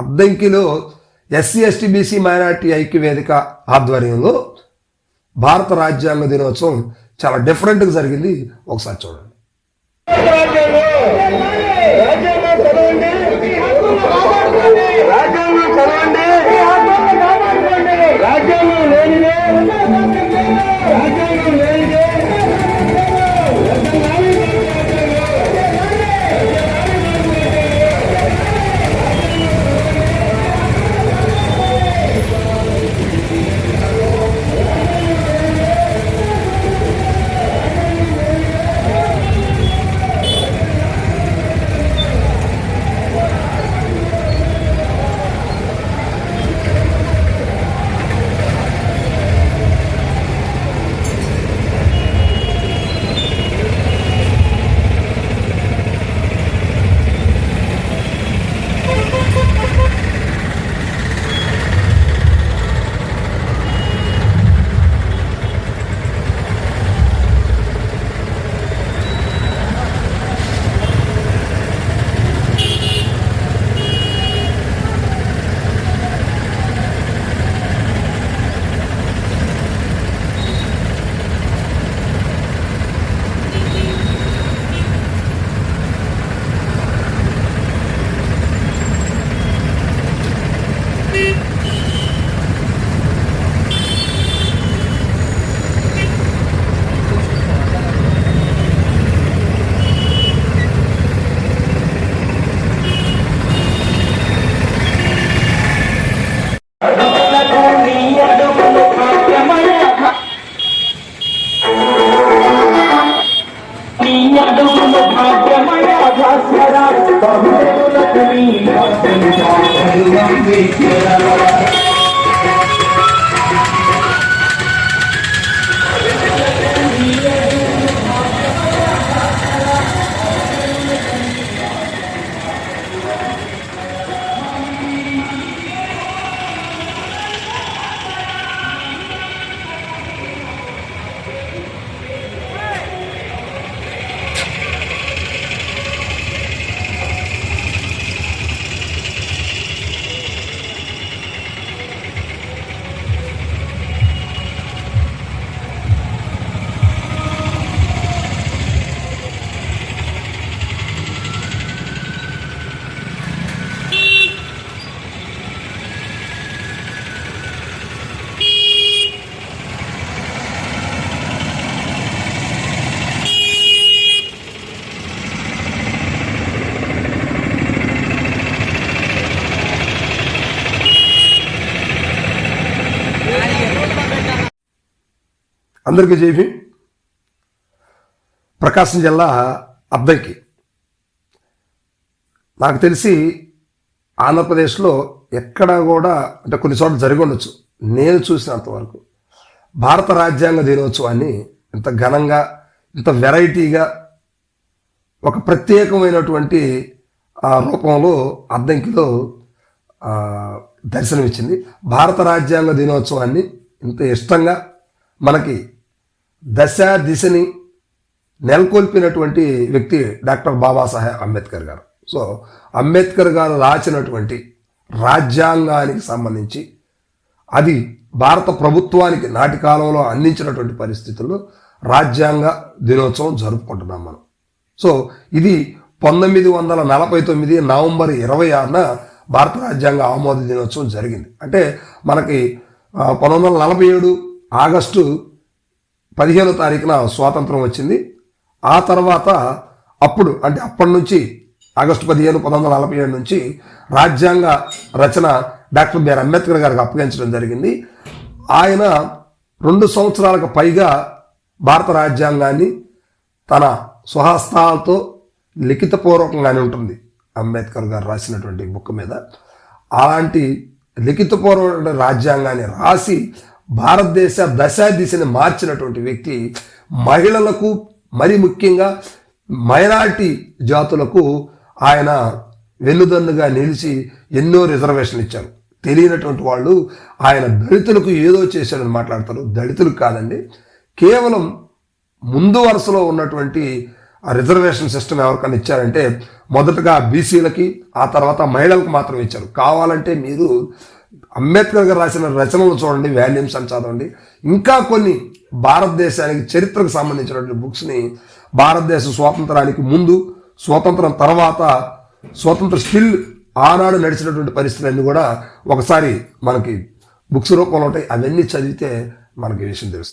అద్దంకిలో SC ST BC minority ఐక్య వేదిక ఆధ్వర్యంలో భారత రాజ్యాంగ దినోత్సవం చాలా డిఫరెంట్గా జరిగింది. ఒకసారి చూడండి. రాజ్యాంగం చదవండి. రాజ్యాంగం చదవండి. రాజ్యాంగం లేనిదే நம்பிக்கிறவர் అందరికీ జైభీ ప్రకాశం జిల్లా అబ్బాయికి నాకు తెలిసి ఆంధ్రప్రదేశ్లో ఎక్కడా కూడా అంటే కొన్ని చోట్ల జరిగి ఉండొచ్చు. నేను చూసినంతవరకు భారత రాజ్యాంగ దినోత్సవాన్ని ఇంత ఘనంగా ఇంత వెరైటీగా ఒక ప్రత్యేకమైనటువంటి రూపంలో అద్దంకిలో దర్శనమిచ్చింది. భారత రాజ్యాంగ దినోత్సవాన్ని ఇంత ఇష్టంగా మనకి దశ దిశని నెలకొల్పినటువంటి వ్యక్తి డాక్టర్ బాబాసాహెబ్ అంబేద్కర్ గారు. సో అంబేద్కర్ గారు రాసినటువంటి రాజ్యాంగానికి సంబంధించి అది భారత ప్రభుత్వానికి నాటి కాలంలో అందించినటువంటి పరిస్థితుల్లో రాజ్యాంగ దినోత్సవం జరుపుకుంటున్నాం మనం. సో ఇది పంతొమ్మిది వందల నలభై తొమ్మిది నవంబర్ ఇరవై ఆరున భారత రాజ్యాంగ ఆమోద దినోత్సవం జరిగింది. అంటే మనకి పంతొమ్మిది వందల నలభై ఏడు ఆగస్టు పదిహేనో తారీఖున స్వాతంత్రం వచ్చింది. ఆ తర్వాత అప్పుడు అంటే అప్పటి నుంచి ఆగస్టు పదిహేను పంతొమ్మిది వందల నలభై ఏడు నుంచి రాజ్యాంగ రచన డాక్టర్ బిఆర్ అంబేద్కర్ గారికి అప్పగించడం జరిగింది. ఆయన రెండు సంవత్సరాలకు పైగా భారత రాజ్యాంగాన్ని తన స్వహస్తాలతో లిఖితపూర్వకంగానే ఉంటుంది. అంబేద్కర్ గారు రాసినటువంటి బుక్ మీద. అలాంటి లిఖితపూర్వక రాజ్యాంగాన్ని రాసి భారతదేశ దశా దిశని మార్చినటువంటి వ్యక్తి మహిళలకు మరి ముఖ్యంగా మైనారిటీ జాతులకు ఆయన వెన్నుదన్నుగా నిలిచి ఎన్నో రిజర్వేషన్లు ఇచ్చారు. తెలియనటువంటి వాళ్ళు ఆయన దళితులకు ఏదో చేశాడని మాట్లాడతారు. దళితులకు కాదండి. కేవలం ముందు వరుసలో ఉన్నటువంటి ఆ రిజర్వేషన్ సిస్టమ్ ఎవరికైనా ఇచ్చారంటే మొదటగా బీసీలకి ఆ తర్వాత మహిళలకు మాత్రం ఇచ్చారు. కావాలంటే మీరు అంబేద్కర్ గారు రాసిన రచనలు చూడండి వాల్యూమ్స్ అని చదవండి. ఇంకా కొన్ని భారతదేశానికి చరిత్రకు సంబంధించినటువంటి బుక్స్ని భారతదేశ స్వాతంత్రానికి ముందు స్వాతంత్రం తర్వాత స్వాతంత్ర స్టిల్ ఆనాడు నడిచినటువంటి పరిస్థితులన్నీ కూడా ఒకసారి మనకి బుక్స్ రూపంలో ఉంటాయి. అవన్నీ చదివితే మనకి విషయం తెలుస్తుంది.